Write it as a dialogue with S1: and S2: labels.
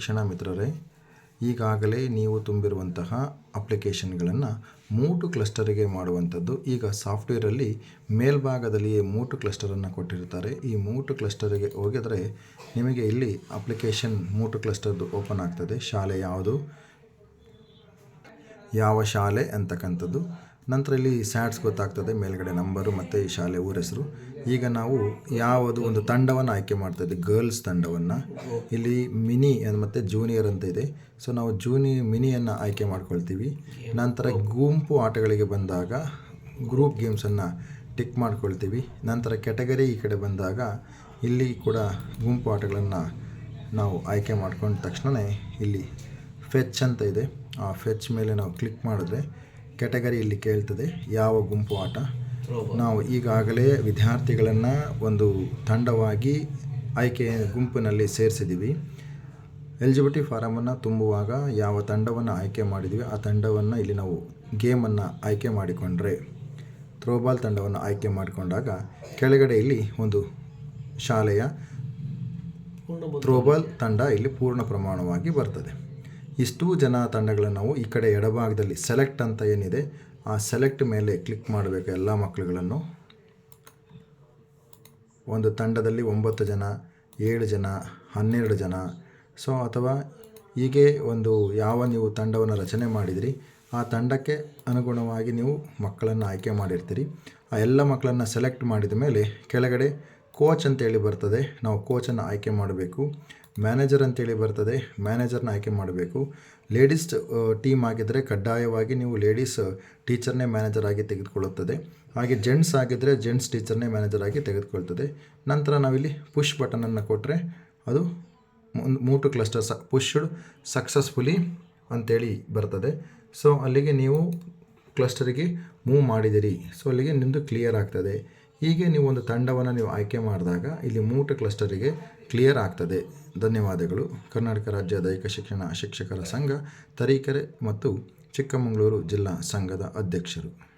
S1: ಶಿಕ್ಷಣ ಮಿತ್ರರೇ, ಈಗಾಗಲೇ ನೀವು ತುಂಬಿರುವಂತಹ ಅಪ್ಲಿಕೇಶನ್ಗಳನ್ನು ಮೂಟು ಕ್ಲಸ್ಟರಿಗೆ ಮಾಡುವಂಥದ್ದು. ಈಗ ಸಾಫ್ಟ್ವೇರಲ್ಲಿ ಮೇಲ್ಭಾಗದಲ್ಲಿಯೇ ಮೂಟು ಕ್ಲಸ್ಟರನ್ನು ಕೊಟ್ಟಿರ್ತಾರೆ. ಈ ಮೂಟು ಕ್ಲಸ್ಟರಿಗೆ ಹೋಗಿದರೆ ನಿಮಗೆ ಇಲ್ಲಿ ಅಪ್ಲಿಕೇಶನ್ ಮೂಟು ಕ್ಲಸ್ಟರ್ದು ಓಪನ್ ಆಗ್ತದೆ. ಶಾಲೆ ಯಾವುದು? ಯಾವ ಶಾಲೆ ಅಂತಕ್ಕಂಥದ್ದು. ನಂತರ ಇಲ್ಲಿ ಸ್ಯಾಟ್ಸ್ ಗೊತ್ತಾಗ್ತದೆ, ಮೇಲ್ಗಡೆ ನಂಬರು ಮತ್ತು ಈ ಶಾಲೆ ಊರ ಹೆಸರು. ಈಗ ನಾವು ಯಾವುದು ಒಂದು ತಂಡವನ್ನು ಆಯ್ಕೆ ಮಾಡ್ತಾ ಇದ್ದೀವಿ ಗರ್ಲ್ಸ್ ತಂಡವನ್ನು. ಇಲ್ಲಿ ಮಿನಿ ಮತ್ತು ಜೂನಿಯರ್ ಅಂತ ಇದೆ. ಸೊ ನಾವು ಜೂನಿ ಮಿನಿಯನ್ನು ಆಯ್ಕೆ ಮಾಡ್ಕೊಳ್ತೀವಿ. ನಂತರ ಗುಂಪು ಆಟಗಳಿಗೆ ಬಂದಾಗ ಗ್ರೂಪ್ ಗೇಮ್ಸನ್ನು ಟಿಕ್ ಮಾಡ್ಕೊಳ್ತೀವಿ. ನಂತರ ಕೆಟಗರಿ ಈ ಕಡೆ ಬಂದಾಗ ಇಲ್ಲಿ ಕೂಡ ಗುಂಪು ಆಟಗಳನ್ನು ನಾವು ಆಯ್ಕೆ ಮಾಡ್ಕೊಂಡ ತಕ್ಷಣವೇ ಇಲ್ಲಿ ಫೆಚ್ ಅಂತ ಇದೆ. ಆ ಫೆಚ್ ಮೇಲೆ ನಾವು ಕ್ಲಿಕ್ ಮಾಡಿದ್ರೆ ಕೆಟಗರಿ ಇಲ್ಲಿ ಕೇಳ್ತದೆ ಯಾವ ಗುಂಪು ಆಟ? ನಾವು ಈಗಾಗಲೇ ವಿದ್ಯಾರ್ಥಿಗಳನ್ನು ಒಂದು ತಂಡವಾಗಿ ಆಯ್ಕೆ ಗುಂಪಿನಲ್ಲಿ ಸೇರಿಸಿದ್ದೀವಿ ಎಲಿಜಿಬಿಲಿಟಿ ಫಾರಮನ್ನು ತುಂಬುವಾಗ ಯಾವ ತಂಡವನ್ನು ಆಯ್ಕೆ ಮಾಡಿದ್ವಿ ಆ ತಂಡವನ್ನು ಇಲ್ಲಿ ನಾವು ಗೇಮನ್ನು ಆಯ್ಕೆ ಮಾಡಿಕೊಂಡ್ರೆ ಥ್ರೋಬಾಲ್ ತಂಡವನ್ನು ಆಯ್ಕೆ ಮಾಡಿಕೊಂಡಾಗ ಕೆಳಗಡೆ ಇಲ್ಲಿ ಒಂದು ಶಾಲೆಯ ಥ್ರೋಬಾಲ್ ತಂಡ ಇಲ್ಲಿ ಪೂರ್ಣ ಪ್ರಮಾಣವಾಗಿ ಬರ್ತದೆ. ಇಷ್ಟೂ ಜನ ತಂಡಗಳನ್ನು ನಾವು ಈ ಕಡೆ ಎಡಭಾಗದಲ್ಲಿ ಸೆಲೆಕ್ಟ್ ಅಂತ ಏನಿದೆ, ಆ ಸೆಲೆಕ್ಟ್ ಮೇಲೆ ಕ್ಲಿಕ್ ಮಾಡಬೇಕು ಎಲ್ಲ ಮಕ್ಕಳುಗಳನ್ನು. ಒಂದು ತಂಡದಲ್ಲಿ ಒಂಬತ್ತು ಜನ, ಏಳು ಜನ, ಹನ್ನೆರಡು ಜನ. ಸೊ ಅಥವಾ ಹೀಗೆ ಒಂದು ಯಾವ ನೀವು ತಂಡವನ್ನು ರಚನೆ ಮಾಡಿದಿರಿ, ಆ ತಂಡಕ್ಕೆ ಅನುಗುಣವಾಗಿ ನೀವು ಮಕ್ಕಳನ್ನು ಆಯ್ಕೆ ಮಾಡಿರ್ತೀರಿ. ಆ ಎಲ್ಲ ಮಕ್ಕಳನ್ನು ಸೆಲೆಕ್ಟ್ ಮಾಡಿದ ಮೇಲೆ ಕೆಳಗಡೆ ಕೋಚ್ ಅಂತೇಳಿ ಬರ್ತದೆ, ನಾವು ಕೋಚನ್ನು ಆಯ್ಕೆ ಮಾಡಬೇಕು. ಮ್ಯಾನೇಜರ್ ಅಂತೇಳಿ ಬರ್ತದೆ, ಮ್ಯಾನೇಜರ್ನ ಆಯ್ಕೆ ಮಾಡಬೇಕು. ಲೇಡೀಸ್ ಟೀಮ್ ಆಗಿದ್ದರೆ ಕಡ್ಡಾಯವಾಗಿ ನೀವು ಲೇಡೀಸ್ ಟೀಚರ್ನೇ ಮ್ಯಾನೇಜರ್ ಆಗಿ ತೆಗೆದುಕೊಳ್ಳುತ್ತದೆ. ಹಾಗೆ ಜೆಂಟ್ಸ್ ಆಗಿದ್ದರೆ ಜೆಂಟ್ಸ್ ಟೀಚರ್ನೇ ಮ್ಯಾನೇಜರ್ ಆಗಿ ತೆಗೆದುಕೊಳ್ತದೆ. ನಂತರ ನಾವಿಲ್ಲಿ ಪುಷ್ ಬಟನನ್ನು ಕೊಟ್ಟರೆ ಅದು ಮೂಟು ಕ್ಲಸ್ಟರ್ ಸ, ಪುಷ್ಡ್ ಸಕ್ಸಸ್ಫುಲಿ ಅಂತೇಳಿ ಬರ್ತದೆ. ಸೊ ಅಲ್ಲಿಗೆ ನೀವು ಕ್ಲಸ್ಟರಿಗೆ ಮೂವ್ ಮಾಡಿದಿರಿ. ಸೊ ಅಲ್ಲಿಗೆ ನಿಮ್ಮದು ಕ್ಲಿಯರ್ ಆಗ್ತದೆ. ಹೀಗೆ ನೀವು ಒಂದು ತಂಡವನ್ನು ನೀವು ಆಯ್ಕೆ ಮಾಡಿದಾಗ ಇಲ್ಲಿ ಮೂಟ ಕ್ಲಸ್ಟರಿಗೆ ಕ್ಲಿಯರ್ ಆಗ್ತದೆ. ಧನ್ಯವಾದಗಳು. ಕರ್ನಾಟಕ ರಾಜ್ಯ ದೈಹಿಕ ಶಿಕ್ಷಣ ಶಿಕ್ಷಕರ ಸಂಘ ತರೀಕೆರೆ ಮತ್ತು ಚಿಕ್ಕಮಗಳೂರು ಜಿಲ್ಲಾ ಸಂಘದ ಅಧ್ಯಕ್ಷರು.